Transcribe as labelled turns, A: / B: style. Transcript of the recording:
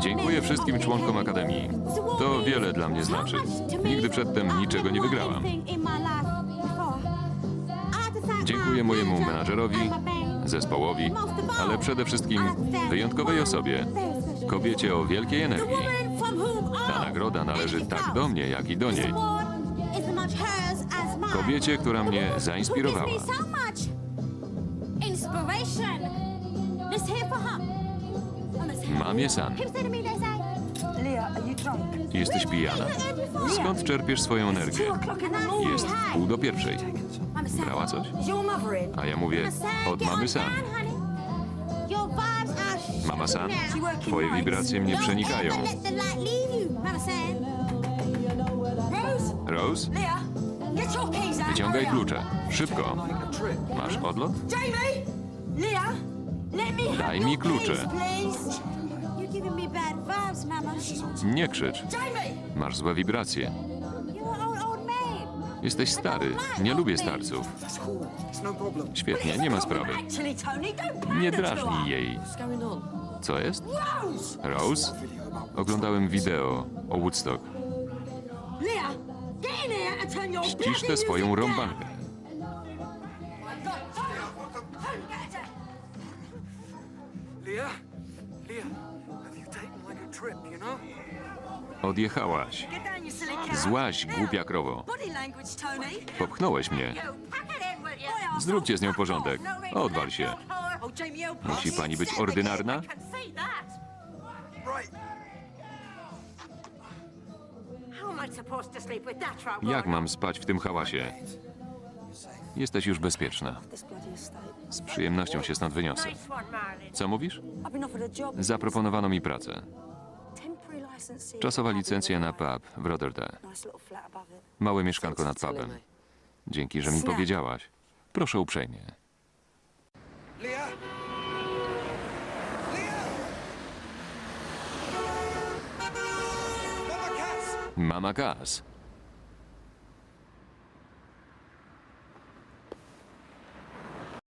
A: Dziękuję wszystkim członkom. Akademii. To wiele dla mnie znaczy. Nigdy przedtem niczego nie wygrałam.
B: thank
A: Dziękuję mojemu menadżerowi, zespołowi, ale przede wszystkim wyjątkowej osobie, kobiecie o wielkiej energii. Ta nagroda należy tak do mnie, jak i do niej. Kobiecie, która mnie zainspirowała.
B: Inspiration. This here for her.
A: Mamie San,
B: People say to me, they say,
C: Leah, are you drunk?
A: jesteś pijana? Skąd czerpiesz swoją energię? Jest pół do pierwszej.
B: Mama.
A: Brała coś?
C: Is your mother in?
A: A ja mówię,
B: Mama San,
A: od mamy San. Mama San, twoje wibracje mnie przenikają.
C: Rose?
A: Rose,
C: Leah, get your keys out.
A: wyciągaj klucze. Szybko. Masz odlot?
C: Jamie!
A: Daj mi klucze. Nie krzycz. Masz złe wibracje. Jesteś stary. Nie lubię starców. Świetnie, nie ma sprawy. Nie drażnij jej. Co jest?
C: Rose!
A: Oglądałem wideo o Woodstock. Ścisz tę swoją rąbankę.
D: Leah? Leah, have you taken like a trip, you know?
A: Odjechałaś. Złaś, głupia krowo. Popchnąłeś mnie. Zróbcie z nią porządek. Odwal się. Musi pani być ordynarna? Jak mam spać w tym hałasie? Jesteś już bezpieczna. Z przyjemnością się stąd wyniosę. Co mówisz? Zaproponowano mi pracę. Czasowa licencja na pub w Rotterdam. Małe mieszkanko nad pubem. Dzięki, że mi powiedziałaś. Proszę uprzejmie. Mama Gaz.